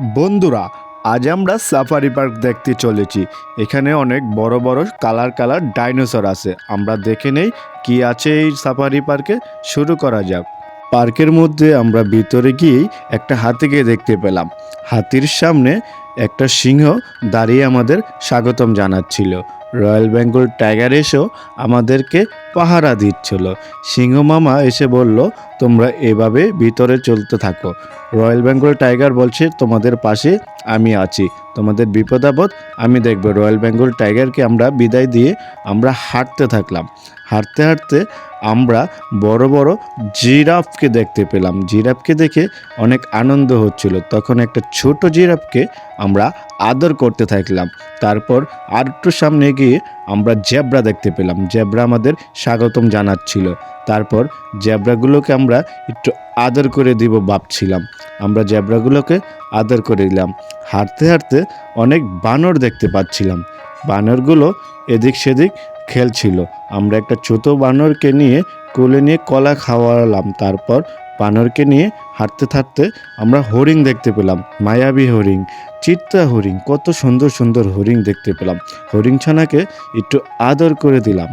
বন্ধুরা, আজ আমরা সাফারি পার্ক দেখতে চলেছি। এখানে অনেক বড় বড় কালার কালার ডাইনোসর আছে। আমরা দেখে নেই কি আছে এই সাফারি পার্কে। শুরু করা যাক। পার্কের মধ্যে আমরা ভিতরে গিয়েই একটা হাতিকে দেখতে পেলাম। হাতির সামনে একটা সিংহ দাঁড়িয়ে আমাদের স্বাগতম জানাচ্ছিল। রয়্যাল বেঙ্গল টাইগার এসেও আমাদেরকে পাহারা দিচ্ছিল। সিংহ মামা এসে বলল, তোমরা এভাবে ভিতরে চলতে থাকো। রয়্যাল বেঙ্গল টাইগার বলছে, তোমাদের পাশে আমি আছি। তোমাদের বিপদ আপদ আমি দেখব। রয়্যাল বেঙ্গল টাইগারকে আমরা বিদায় দিয়ে আমরা হাঁটতে থাকলাম। হাঁটতে হাঁটতে আমরা বড় বড় জিরাফকে দেখতে পেলাম। জিরাফকে দেখে অনেক আনন্দ হচ্ছিল। তখন একটা ছোট জিরাফকে আমরা আদর করতে থাকলাম। তারপর আর একটু সামনে গিয়ে আমরা জেব্রা দেখতে পেলাম। জেব্রা আমাদের স্বাগতম জানাচ্ছিল। তারপর জেব্রাগুলোকে আমরা একটু আদর করে দিব ভাবছিলাম। আমরা জেব্রাগুলোকে আদর করে দিলাম। হাঁটতে হাঁটতে অনেক বানর দেখতে পাচ্ছিলাম। বানরগুলো এদিক সেদিক খেলছিল আমরা একটা ছোট বানরকে নিয়ে কোলে নিয়ে কলা খাওয়ালাম। তারপর বানরকে নিয়ে হাঁটতে থাকতে আমরা হরিণ দেখতে পেলাম। মায়াবী হরিণ চিত্তা হরিণ, কত সুন্দর সুন্দর হরিণ দেখতে পেলাম। হরিণ ছানাকে একটু আদর করে দিলাম।